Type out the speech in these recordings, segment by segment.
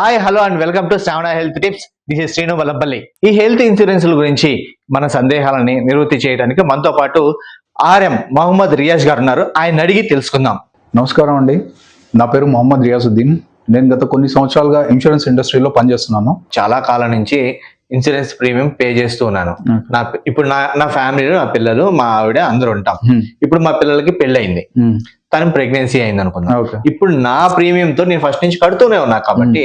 Hi hello and welcome to Shravana health tips this is Srinu Vallapalli ఈ health ఇన్సూరెన్స్ల గురించి మన సందేహాలని నివృత్తి చేయడానికి మనతో పాటు ఆర్ఎం మహమ్మద్ రియాజ్ గారు ఉన్నారు. ఆయన అడిగి తెలుసుకుందాం. నమస్కారం అండి. నా పేరు మొహమ్మద్ రియాజుద్దీన్. నేను గత కొన్ని సంవత్సరాలుగా ఇన్సూరెన్స్ ఇండస్ట్రీలో పనిచేస్తున్నాను. చాలా కాలం నుంచి ఇన్సూరెన్స్ ప్రీమియం పే చేస్తూ ఉన్నాను. నా ఇప్పుడు నా నా ఫ్యామిలీలో నా పిల్లలు మా ఆవిడ అందరూ ఉంటాం. ఇప్పుడు మా పిల్లలకి పెళ్ళయింది. తను ప్రెగ్నెన్సీ అయింది అనుకుందాం ఓకే ఇప్పుడు నా ప్రీమియం తో నేను ఫస్ట్ నుంచి కడుతూనే ఉన్నా కాబట్టి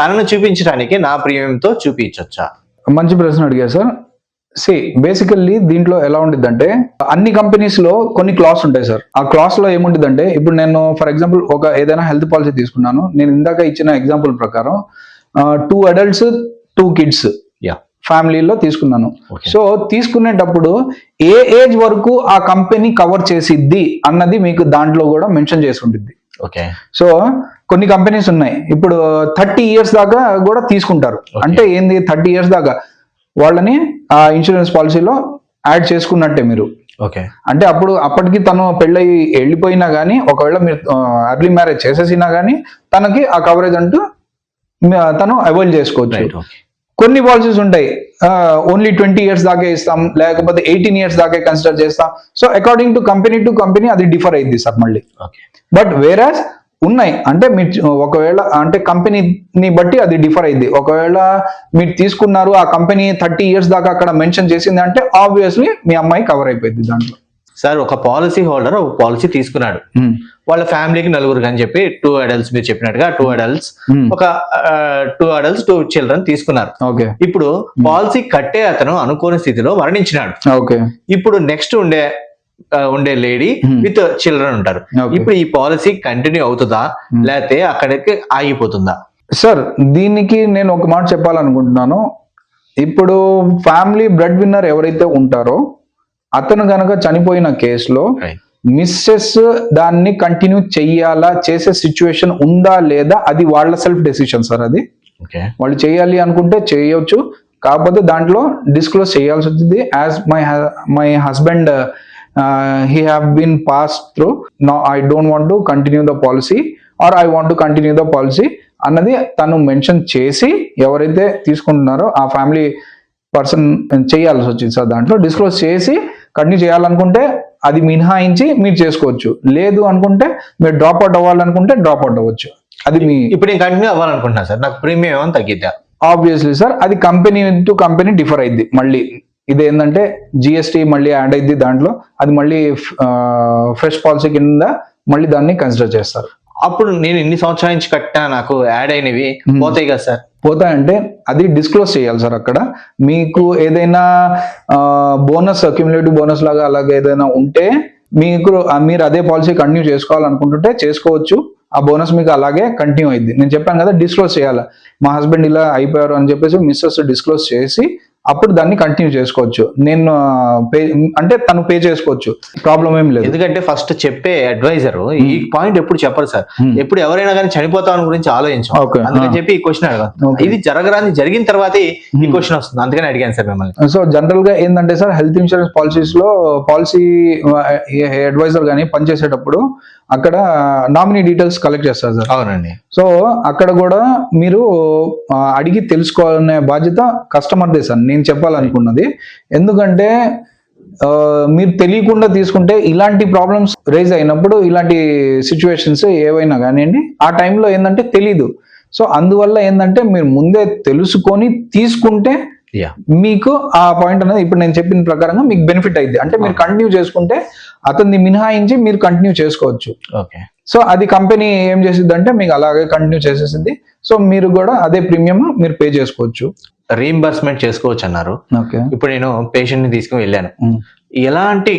తనను చూపించడానికి నా ప్రీమియం తో చూపించొచ్చా? మంచి ప్రశ్న అడిగారు సార్ సి బేసికల్లీ దీంట్లో ఎలా ఉండిద్దంటే అన్ని కంపెనీస్లో కొన్ని క్లాస్ ఉంటాయి సార్ ఆ క్లాస్లో ఏముంటుందంటే ఇప్పుడు నేను ఫర్ ఎగ్జాంపుల్ ఒక ఏదైనా హెల్త్ పాలసీ తీసుకున్నాను. నేను ఇందాక ఇచ్చిన ఎగ్జాంపుల్ ప్రకారం టూ అడల్ట్స్ టూ కిడ్స్ ఫ్యామిలీలో తీసుకున్నాను. సో తీసుకునేటప్పుడు ఏ ఏజ్ వరకు ఆ కంపెనీ కవర్ చేసిద్ది అన్నది మీకు దాంట్లో కూడా మెన్షన్ చేసి ఉంటుంది ఓకే సో కొన్ని కంపెనీస్ ఉన్నాయి. ఇప్పుడు థర్టీ ఇయర్స్ దాకా కూడా తీసుకుంటారు. అంటే ఏంది థర్టీ ఇయర్స్ దాకా? వాళ్ళని ఆ ఇన్సూరెన్స్ పాలసీలో యాడ్ చేసుకున్నట్టే మీరు. ఓకే అంటే అప్పుడు అప్పటికి తను పెళ్ళయి వెళ్ళిపోయినా కానీ ఒకవేళ మీరు అర్లీ మ్యారేజ్ చేసేసినా కానీ తనకి ఆ కవరేజ్ అంటూ తను అవైల్ చేసుకోవచ్చు. కొన్ని పాలసీస్ ఉంటాయి. ఓన్లీ ట్వంటీ ఇయర్స్ దాకే ఇస్తాం లేకపోతే ఎయిటీన్ ఇయర్స్ దాకే కన్సిడర్ చేస్తాం. So according to company to company అది డిఫర్ అయింది సార్ మళ్ళీ. ఓకే బట్ వేరాస్ ఉన్నాయి. అంటే మీరు ఒకవేళ అంటే కంపెనీని బట్టి అది డిఫర్ అయింది. ఒకవేళ మీరు తీసుకున్నారు ఆ కంపెనీ థర్టీ ఇయర్స్ దాకా అక్కడ మెన్షన్ చేసింది అంటే ఆబ్వియస్లీ మీ అమ్మాయి కవర్ అయిపోయింది దాంట్లో. సార్ ఒక పాలసీ హోల్డర్ ఒక పాలసీ తీసుకున్నాడు. వాళ్ళ ఫ్యామిలీకి నలుగురు అని చెప్పి టూ అడల్ట్స్ మీరు చెప్పినట్టుగా టూ అడల్ట్స్ ఒక టూ అడల్ట్స్ టూ చిల్డ్రన్ తీసుకున్నారు. ఓకే. ఇప్పుడు పాలసీ కట్టే అతను అనుకోని స్థితిలో మరణించినాడు. ఓకే. ఇప్పుడు నెక్స్ట్ ఉండే ఉండే లేడీ. విత్ చిల్డ్రన్ ఉంటారు. ఇప్పుడు ఈ పాలసీ కంటిన్యూ అవుతుందా. లేకపోతే అక్కడికి ఆగిపోతుందా? సార్ దీనికి నేను ఒక మాట చెప్పాలనుకుంటున్నాను. ఇప్పుడు ఫ్యామిలీ బ్రెడ్ విన్నర్ ఎవరైతే ఉంటారో అతను గనక చనిపోయిన కేసులో మిస్సెస్ దాన్ని కంటిన్యూ చెయ్యాలా చేసే సిచ్యువేషన్ ఉందా లేదా అది వాళ్ళ సెల్ఫ్ డెసిషన్ సార్ అది. వాళ్ళు చేయాలి అనుకుంటే చేయొచ్చు కాకపోతే దాంట్లో డిస్క్లోజ్ చేయాల్సి వచ్చింది. As my my husband he have been pass through no I don't want to continue the policy or I want to continue the policy అన్నది తను మెన్షన్ చేసి ఎవరైతే తీసుకుంటున్నారో ఆ ఫ్యామిలీ పర్సన్ చేయాల్సి వచ్చింది సార్ దాంట్లో. డిస్క్లోజ్ చేసి కంటిన్యూ చేయాలనుకుంటే అది మినహాయించి మీరు చేసుకోవచ్చు. లేదు అనుకుంటే మీరు డ్రాప్ అవుట్ అవ్వాలనుకుంటే డ్రాప్ అవుట్ అవ్వచ్చు. అది మీ ఇప్పుడు నేను కంటిన్యూ అవ్వాలనుకుంటున్నా సార్. నాకు ప్రీమియం ఏమైనా తగ్గిద్దా? ఆబ్వియస్లీ సార్ అది కంపెనీ టు కంపెనీ డిఫర్ అయింది మళ్ళీ. ఇది ఏంటంటే జిఎస్టీ మళ్ళీ యాడ్ అయింది దాంట్లో. అది మళ్ళీ ఫ్రెష్ పాలసీ కింద మళ్ళీ దాన్ని కన్సిడర్ చేస్తారు. అప్పుడు నేను ఇన్ని సంవత్సరాల నుంచి కట్టినా నాకు యాడ్ అయినవి. పోతాయి కదా సార్. పోతాయంటే అది డిస్క్లోజ్ చేయాలి సార్ అక్కడ. మీకు ఏదైనా బోనస్ అక్యుములేటివ్ బోనస్ లాగా అలాగే ఏదైనా ఉంటే మీకు మీరు అదే పాలసీ కంటిన్యూ చేసుకోవాలనుకుంటుంటే చేసుకోవచ్చు. ఆ బోనస్ మీకు అలాగే కంటిన్యూ అయింది నేను చెప్పాను కదా డిస్క్లోజ్ చేయాలి. మా హస్బెండ్ ఇలా అయిపోయారు అని చెప్పేసి మిస్సెస్ డిస్క్లోజ్ చేసి అప్పుడు దాన్ని కంటిన్యూ చేసుకోవచ్చు. నేను పే అంటే తను పే చేసుకోవచ్చు. ప్రాబ్లం ఏం లేదు. ఎందుకంటే ఫస్ట్ చెప్పే అడ్వైజర్ ఈ పాయింట్ ఎప్పుడు చెప్పరు సార్. Hmm. ఎప్పుడు ఎవరైనా కానీ చనిపోతాం గురించి ఆలోచించాం. అందుకని Ah. చెప్పి ఈ క్వశ్చన్ అడగాను. ఇది జరగరాని జరిగిన తర్వాతే ఈ Hmm. క్వశ్చన్ వస్తుంది. అందుకని అడిగాను సార్ మిమ్మల్ని. సో జనరల్గా ఏంటంటే సార్ హెల్త్ ఇన్సూరెన్స్ పాలసీస్లో పాలసీ అడ్వైజర్ కానీ పనిచేసేటప్పుడు అక్కడ నామినీ డీటెయిల్స్ కలెక్ట్ చేస్తారు సార్. అవునండి. సో అక్కడ కూడా మీరు అడిగి తెలుసుకోవాలనే బాధ్యత కస్టమర్దే సార్. నేను చెప్పాలనుకున్నది. ఎందుకంటే మీరు తెలియకుండా తీసుకుంటే ఇలాంటి ప్రాబ్లమ్స్ రైజ్ అయినప్పుడు ఇలాంటి సిచ్యువేషన్స్ ఏవైనా కానివ్వండి ఆ టైంలో ఏంటంటే తెలీదు. సో అందువల్ల ఏంటంటే మీరు ముందే తెలుసుకొని తీసుకుంటే యా మీకు ఆ పాయింట్ అనేది ఇప్పుడు నేను చెప్పిన ప్రకారంగా మీకు బెనిఫిట్ అయింది అంటే మీరు కంటిన్యూ చేసుకుంటే అతన్ని మినహాయించి మీరు కంటిన్యూ చేసుకోవచ్చు. ఓకే సో అది కంపెనీ ఏం చేసిద్ది అంటే మీకు అలాగే కంటిన్యూ చేసేసింది. సో మీరు కూడా అదే ప్రీమియం మీరు పే చేసుకోవచ్చు. రీఎంబర్స్మెంట్ చేసుకోవచ్చు అన్నారు. ఇప్పుడు నేను పేషెంట్ని తీసుకుని వెళ్ళాను. ఎలాంటి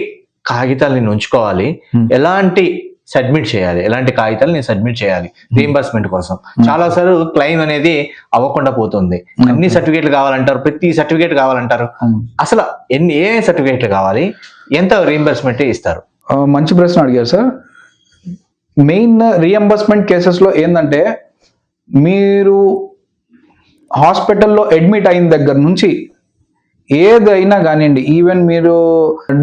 కాగితాలు నేను ఉంచుకోవాలి? Hmm. ఎలాంటి సబ్మిట్ చేయాలి? ఎలాంటి కాగితాలు నేను సబ్మిట్ చేయాలి రీఎంబర్స్మెంట్ కోసం. చాలా సార్లు క్లెయిమ్ అనేది అవ్వకుండా పోతుంది. అన్ని సర్టిఫికేట్లు కావాలంటారు ప్రతి సర్టిఫికేట్ కావాలంటారు. అసలు ఎన్ని ఏ సర్టిఫికేట్లు కావాలి? ఎంత రీఎంబర్స్మెంట్ ఇస్తారు? మంచి ప్రశ్న అడిగారు సార్. మెయిన్ రీఎంబర్స్మెంట్ కేసెస్లో ఏంటంటే మీరు హాస్పిటల్లో అడ్మిట్ అయిన దగ్గర నుంచి ఏదైనా కానివ్వండి ఈవెన్ మీరు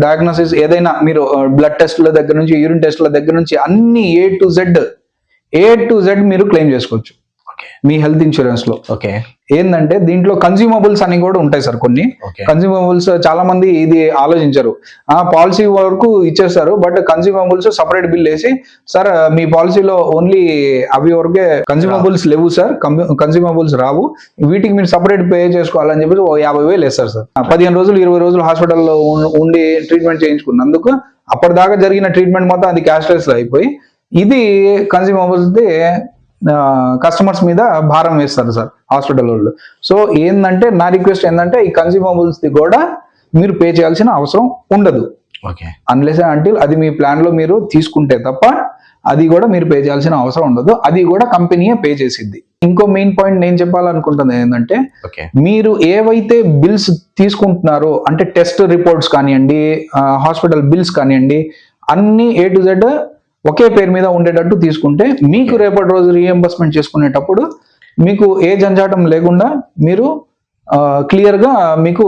డయాగ్నోసిస్ ఏదైనా మీరు బ్లడ్ టెస్ట్ల దగ్గర నుంచి యూరిన్ టెస్ట్ల దగ్గర నుంచి అన్ని A to Z A to Z మీరు క్లెయిమ్ చేసుకోవచ్చు. మీ హెల్త్ ఇన్సూరెన్స్లో. ఓకే. ఏంటంటే దీంట్లో కన్స్యూమబుల్స్ అని కూడా ఉంటాయి సార్ కొన్ని. కన్స్యూమబుల్స్ చాలా మంది ఇది ఆలోచించరు. ఆ పాలసీ వరకు ఇచ్చేస్తారు బట్ కన్స్యూమబుల్స్ సపరేట్ బిల్ వేసి సార్ మీ పాలసీలో ఓన్లీ అవి వరకే కన్స్యూమబుల్స్ లేవు సార్ కన్స్యూమబుల్స్ రావు. వీటికి మీరు సపరేట్ పే చేసుకోవాలని చెప్పి ఓ యాభై వేలు వేస్తారు సార్. పదిహేను రోజులు ఇరవై రోజులు హాస్పిటల్లో ఉండి ట్రీట్మెంట్ చేయించుకున్నందుకు అప్పటిదాకా జరిగిన ట్రీట్మెంట్ మొత్తం అది క్యాష్లెస్ అయిపోయి ఇది కన్స్యూమబుల్స్ కస్టమర్స్ మీద భారం వేస్తారు సార్ హాస్పిటల్ వాళ్ళు. సో ఏంటంటే నా రిక్వెస్ట్ ఏంటంటే ఈ కన్స్యూమబుల్స్ ది కూడా మీరు పే చేయాల్సిన అవసరం ఉండదు. ఓకే. అన్లెస్ అంటిల్ అది మీ ప్లాన్లో మీరు తీసుకుంటే తప్ప అది కూడా మీరు పే చేయాల్సిన అవసరం ఉండదు. అది కూడా కంపెనీయే పే చేసిద్ది. ఇంకో మెయిన్ పాయింట్ నేను చెప్పాలనుకుంటుంది ఏంటంటే ఓకే. మీరు ఏవైతే బిల్స్ తీసుకుంటున్నారో అంటే టెస్ట్ రిపోర్ట్స్ కానివ్వండి హాస్పిటల్ బిల్స్ కానివ్వండి అన్ని ఏ టు జెడ్ ఒకే పేరు మీద ఉండేటట్టు తీసుకుంటే మీకు రేపటి రోజు రీఎంబర్స్మెంట్ చేసుకునేటప్పుడు మీకు ఏ జంజాటం లేకుండా మీరు క్లియర్గా మీకు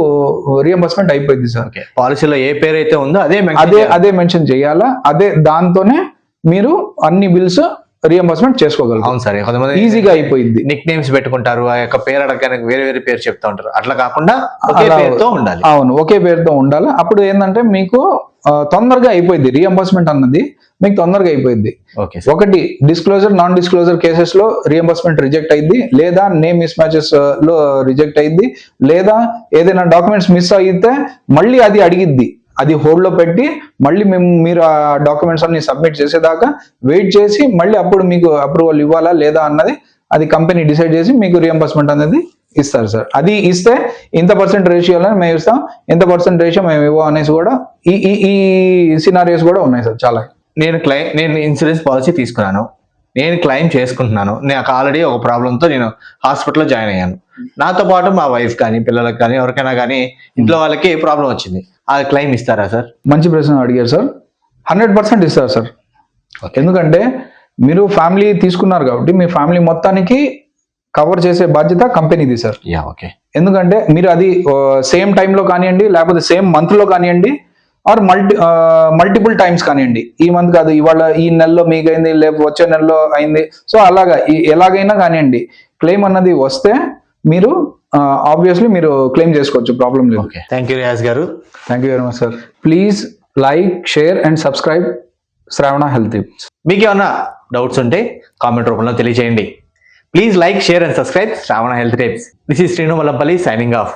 రీఎంబర్స్మెంట్ అయిపోయింది సార్. పాలసీలో ఏ పేరు అయితే ఉందో అదే అదే. అదే మెన్షన్ చేయాలా? అదే దాంతోనే మీరు అన్ని బిల్స్ రీఎంబర్స్మెంట్ చేసుకోగలరు అవును సార్ కొంతమంది ఈజీగా అయిపోయింది. నిక్ నేమ్స్ పెట్టుకుంటారు ఆ యొక్క పేరు అడగడానికి వేరే వేరే పేరు చెప్తా ఉంటారు. అట్లా కాకుండా ఒకే అలా- పేరుతో ఉండాలి. అవును ఒకే పేరుతో ఉండాలి. అప్పుడు ఏంటంటే మీకు తొందరగా అయిపోయింది రీఎంబర్స్మెంట్ అన్నది. మీకు తొందరగా అయిపోయింది. ఒకటి డిస్క్లోజర్ నాన్ డిస్క్లోజర్ కేసెస్లో రీఎంబర్స్మెంట్ రిజెక్ట్ అయింది. లేదా నేమ్ మిస్ మ్యాచెస్లో రిజెక్ట్ అయింది. లేదా ఏదైనా డాక్యుమెంట్స్ మిస్ అయితే మళ్ళీ అది అడిగిద్ది. అది హోల్డ్లో పెట్టి మళ్ళీ మేము మీరు ఆ డాక్యుమెంట్స్ అన్ని సబ్మిట్ చేసేదాకా వెయిట్ చేసి మళ్ళీ అప్పుడు మీకు అప్రూవల్ ఇవ్వాలా లేదా అన్నది అది కంపెనీ డిసైడ్ చేసి మీకు రియంబర్స్మెంట్ అనేది ఇస్తారు సార్. అది ఇస్తే ఇంత పర్సెంట్ రేషియోలో మేము ఇస్తాం ఇంత పర్సెంట్ రేషియో మేము ఇవ్వం అనేసి కూడా ఈ ఈ ఈ సినారియోస్ కూడా ఉన్నాయి సార్ చాలా. నేను క్లెయిమ్ నేను ఇన్సూరెన్స్ పాలసీ తీసుకున్నాను. నేను క్లెయిమ్ చేసుకుంటున్నాను. నాకు ఆల్రెడీ ఒక ప్రాబ్లంతో నేను హాస్పిటల్లో జాయిన్ అయ్యాను. నాతో పాటు మా వైఫ్ కానీ పిల్లలకు కానీ ఎవరికైనా కానీ ఇంట్లో వాళ్ళకి ప్రాబ్లం వచ్చింది. అది క్లెయిమ్ ఇస్తారా సార్ మంచి ప్రశ్న అడిగారు సార్ హండ్రెడ్ పర్సెంట్ ఇస్తారు సార్ ఓకే ఎందుకంటే మీరు ఫ్యామిలీ తీసుకున్నారు కాబట్టి మీ ఫ్యామిలీ మొత్తానికి కవర్ చేసే బాధ్యత కంపెనీది సార్ యా ఓకే ఎందుకంటే మీరు అది సేమ్ టైంలో కానివ్వండి లేకపోతే సేమ్ మంత్లో కానివ్వండి ఆర్ మల్టీ మల్టిపుల్ టైమ్స్ కానివ్వండి. ఈ మంత్ కాదు ఇవాళ ఈ నెలలో మీకు అయింది లేకపోతే వచ్చే నెలలో అయింది. సో అలాగా ఈ- ఎలాగైనా కానివ్వండి క్లెయిమ్ అన్నది వస్తే మీరు ఆబ్వియస్లీ మీరు క్లెయిమ్ చేసుకోవచ్చు ప్రాబ్లం లేదు. ఓకే థ్యాంక్ యూ రియాజ్ గారు. Thank you very much sir please like share and subscribe Shravana health tips మీకు ఏమన్నా డౌట్స్ ఉంటే కామెంట్ రూపంలో తెలియజేయండి please like share and subscribe Shravana health tips this is Srinu Mallampalli signing off